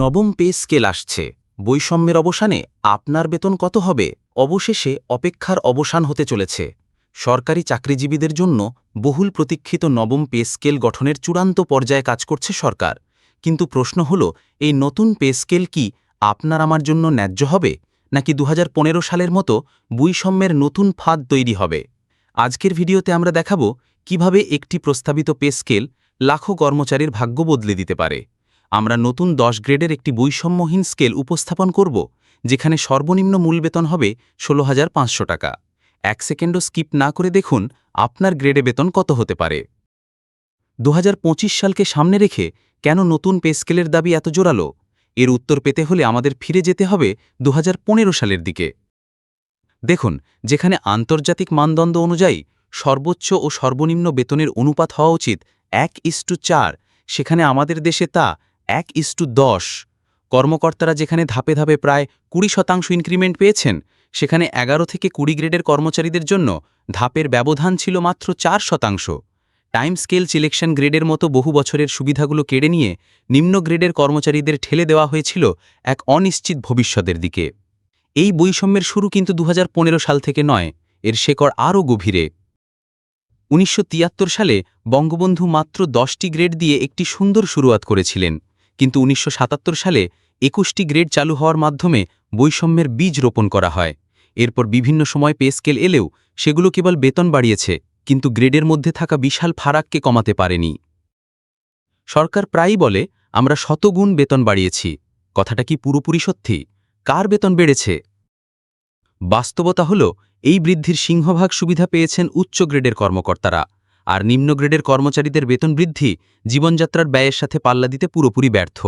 নবম pay scale আসছে। বৈষম্যের অবসানে আপনার বেতন কত হবে? অবশেষে অপেক্ষার অবসান হতে চলেছে। সরকারি চাকরিজীবীদের জন্য বহুল প্রতীক্ষিত নবম পে স্কেল গঠনের চূড়ান্ত পর্যায়ে কাজ করছে সরকার। কিন্তু প্রশ্ন হল, এই নতুন পে স্কেল কি আপনার আমার জন্য ন্যায্য হবে? নাকি দু হাজার পনেরো সালের মতো বৈষম্যের নতুন ফাঁদ তৈরি হবে? আজকের ভিডিওতে আমরা দেখাব কীভাবে একটি প্রস্তাবিত পে স্কেল লাখো কর্মচারীর ভাগ্য বদলে দিতে পারে। আমরা নতুন দশ গ্রেডের একটি বৈষম্যহীন স্কেল উপস্থাপন করব, যেখানে সর্বনিম্ন মূল বেতন হবে ষোলো হাজার পাঁচশো টাকা। এক সেকেন্ডও স্কিপ না করে দেখুন আপনার গ্রেডে বেতন কত হতে পারে। দু হাজার পঁচিশ সালকে সামনে রেখে কেন নতুন পে স্কেলের দাবি এত জোরালো? এর উত্তর পেতে হলে আমাদের ফিরে যেতে হবে দু হাজার পনেরো সালের দিকে। দেখুন, যেখানে আন্তর্জাতিক মানদণ্ড অনুযায়ী সর্বোচ্চ ও সর্বনিম্ন বেতনের অনুপাত হওয়া উচিত এক ইস্টু চার, সেখানে আমাদের দেশে তা এক ইস্টু দশ। কর্মকর্তারা যেখানে ধাপে ধাপে প্রায় কুড়ি শতাংশ ইনক্রিমেন্ট পেয়েছেন, সেখানে এগারো থেকে কুড়ি গ্রেডের কর্মচারীদের জন্য ধাপের ব্যবধান ছিল মাত্র চার শতাংশ। টাইম স্কেল সিলেকশন গ্রেডের মতো বহু বছরের সুবিধাগুলো কেড়ে নিয়ে নিম্ন গ্রেডের কর্মচারীদের ঠেলে দেওয়া হয়েছিল এক অনিশ্চিত ভবিষ্যতের দিকে। এই বৈষম্যের শুরু কিন্তু দু হাজার পনেরো সাল থেকে নয়, এর শেকড় আরও গভীরে। উনিশশো তিয়াত্তর সালে বঙ্গবন্ধু মাত্র দশটি গ্রেড দিয়ে একটি সুন্দর শুরুয়াত করেছিলেন। কিন্তু উনিশশো সাতাত্তর সালে একুশটি গ্রেড চালু হওয়ার মাধ্যমে বৈষম্যের বীজ রোপণ করা হয়। এরপর বিভিন্ন সময় পে স্কেল এলেও সেগুলো কেবল বেতন বাড়িয়েছে, কিন্তু গ্রেডের মধ্যে থাকা বিশাল ফারাককে কমাতে পারেনি। সরকার প্রায়ই বলে, আমরা শতগুণ বেতন বাড়িয়েছি। কথাটা কি পুরোপুরি সত্যি? কার বেতন বেড়েছে? বাস্তবতা হল, এই বৃদ্ধির সিংহভাগ সুবিধা পেয়েছেন উচ্চ গ্রেডের কর্মকর্তারা। আর নিম্ন গ্রেডের কর্মচারীদের বেতন বৃদ্ধি জীবনযাত্রার ব্যয়ের সাথে পাল্লা দিতে পুরোপুরি ব্যর্থ।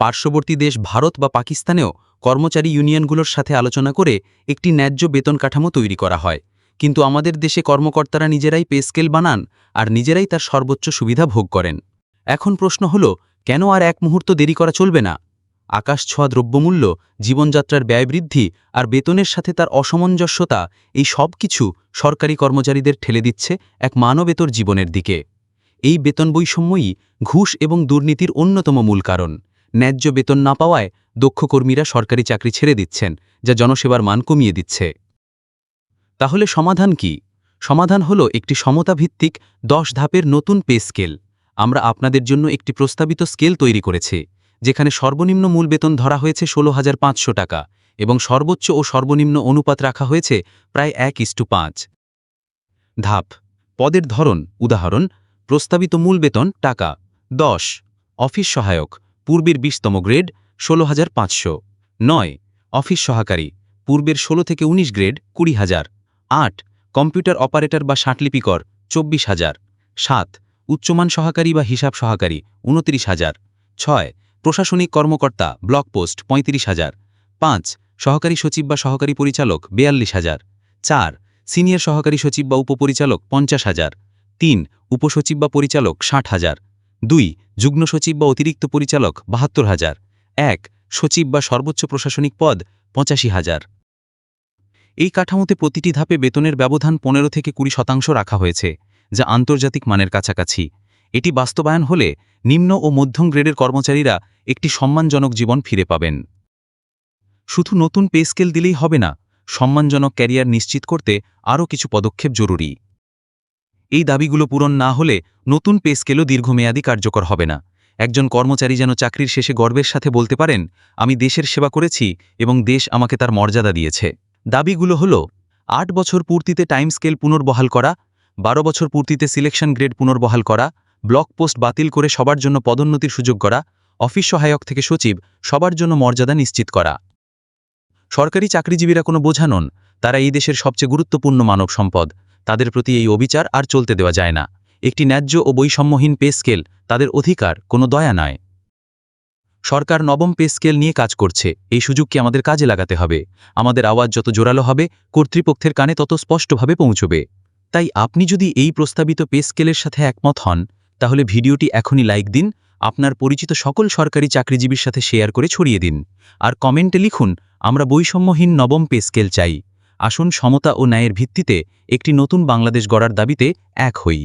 পার্শ্ববর্তী দেশ ভারত বা পাকিস্তানেও কর্মচারী ইউনিয়নগুলোর সাথে আলোচনা করে একটি ন্যায্য বেতন কাঠামো তৈরি করা হয়। কিন্তু আমাদের দেশে কর্মকর্তারা নিজেরাই পে স্কেল বানান আর নিজেরাই তার সর্বোচ্চ সুবিধা ভোগ করেন। এখন প্রশ্ন হল, কেন আর এক মুহূর্ত দেরি করা চলবে না? আকাশ ছোঁয়া দ্রব্যমূল্য জীবনযাত্রার ব্যয় বৃদ্ধি আর বেতনের সাথে তার অসামঞ্জস্যতা, এই সব কিছু সরকারি কর্মচারীদের ঠেলে দিচ্ছে এক মানবেতর জীবনের দিকে। এই বেতন বৈষম্যই ঘুষ এবং দুর্নীতির অন্যতম মূল কারণ। ন্যায্য বেতন না পাওয়ায় দক্ষ কর্মীরা সরকারি চাকরি ছেড়ে দিচ্ছেন, যা জনসেবার মান কমিয়ে দিচ্ছে। তাহলে সমাধান কি? সমাধান হল একটি সমতাভিত্তিক দশ ধাপের নতুন পে স্কেল। আমরা আপনাদের জন্য একটি প্রস্তাবিত স্কেল তৈরি করেছি। যেখানে সর্বনিম্ন মূল বেতন ধরা হয়েছে ষোলো হাজার পাঁচশো টাকা এবং সর্বোচ্চ ও সর্বনিম্ন অনুপাত রাখা হয়েছে প্রায় এক ইস্টু পাঁচ। ধাপ, পদের ধরন, উদাহরণ, প্রস্তাবিত মূল বেতন, টাকা, দশ, অফিস সহায়ক, পূর্বের বিশতম গ্রেড, ষোলো হাজার পাঁচশো। নয়, অফিস সহকারী, পূর্বের ষোলো থেকে ১৯ গ্রেড, কুড়ি হাজার। আট, কম্পিউটার অপারেটর বা ষাটলিপিকর, চব্বিশ হাজার। সাত, উচ্চমান সহকারী বা হিসাব সহকারী, উনত্রিশ হাজার। ছয় প্রশাসনিক কর্মকর্তা, ব্লক পোস্ট, পঁয়ত্রিশ হাজার। পাঁচ, সহকারী সচিব বা সহকারী পরিচালক, বেয়াল্লিশ হাজার। চার, সিনিয়র সহকারী সচিব বা উপপরিচালক, পঞ্চাশ হাজার। তিন, উপসচিব বা পরিচালক, ষাট হাজার। দুই, যুগ্ম সচিব বা অতিরিক্ত পরিচালক, বাহাত্তর হাজার। এক, সচিব বা সর্বোচ্চ প্রশাসনিক পদ, পঁচাশি হাজার। এই কাঠামোতে প্রতিটি ধাপে বেতনের ব্যবধান পনেরো থেকে কুড়ি শতাংশ রাখা হয়েছে, যা আন্তর্জাতিক মানের কাছাকাছি। এটি বাস্তবায়ন হলে নিম্ন ও মধ্যম গ্রেডের কর্মচারীরা একটি সম্মানজনক জীবন ফিরে পাবেন। শুধু নতুন পে স্কেল দিলেই হবে না, সম্মানজনক ক্যারিয়ার নিশ্চিত করতে আরও কিছু পদক্ষেপ জরুরি। এই দাবিগুলো পূরণ না হলে নতুন পে স্কেলও দীর্ঘমেয়াদী কার্যকর হবে না। একজন কর্মচারী যেন চাকরির শেষে গর্বের সাথে বলতে পারেন, আমি দেশের সেবা করেছি এবং দেশ আমাকে তার মর্যাদা দিয়েছে। দাবিগুলো হল, আট বছর পূর্তিতে টাইম স্কেল পুনর্বহাল করা, বারো বছর পূর্তিতে সিলেকশন গ্রেড পুনর্বহাল করা ব্লক পোস্ট বাতিল করে সবার জন্য পদোন্নতির সুযোগ করা অফিস সহায়ক থেকে সচিব, সবার জন্য মর্যাদা নিশ্চিত করা। সরকারি চাকরিজীবীরা কোনো বোঝা নন, তারা এই দেশের সবচেয়ে গুরুত্বপূর্ণ মানব সম্পদ। তাদের প্রতি এই অবিচার আর চলতে দেওয়া যায় না। একটি ন্যায্য ও বৈষম্যহীন পে স্কেল, তাদের অধিকার, কোনো দয়া নয়। সরকার নবম পে স্কেল নিয়ে কাজ করছে, এই সুযোগকে আমাদের কাজে লাগাতে হবে। আমাদের আওয়াজ যত জোরালো হবে, কর্তৃপক্ষের কানে তত স্পষ্টভাবে পৌঁছবে। তাই আপনি যদি এই প্রস্তাবিত পে স্কেলের সাথে একমত হন তাহলে ভিডিওটি এখনই লাইক দিন, আপনার পরিচিত সকল সরকারি চাকরিজীবীর সাথে শেয়ার করে ছড়িয়ে দিন। আর কমেন্টে লিখুন, আমরা বৈষম্যহীন নবম পে স্কেল চাই। আসুন সমতা ও ন্যায়ের ভিত্তিতে একটি নতুন বাংলাদেশ গড়ার দাবিতে এক হই।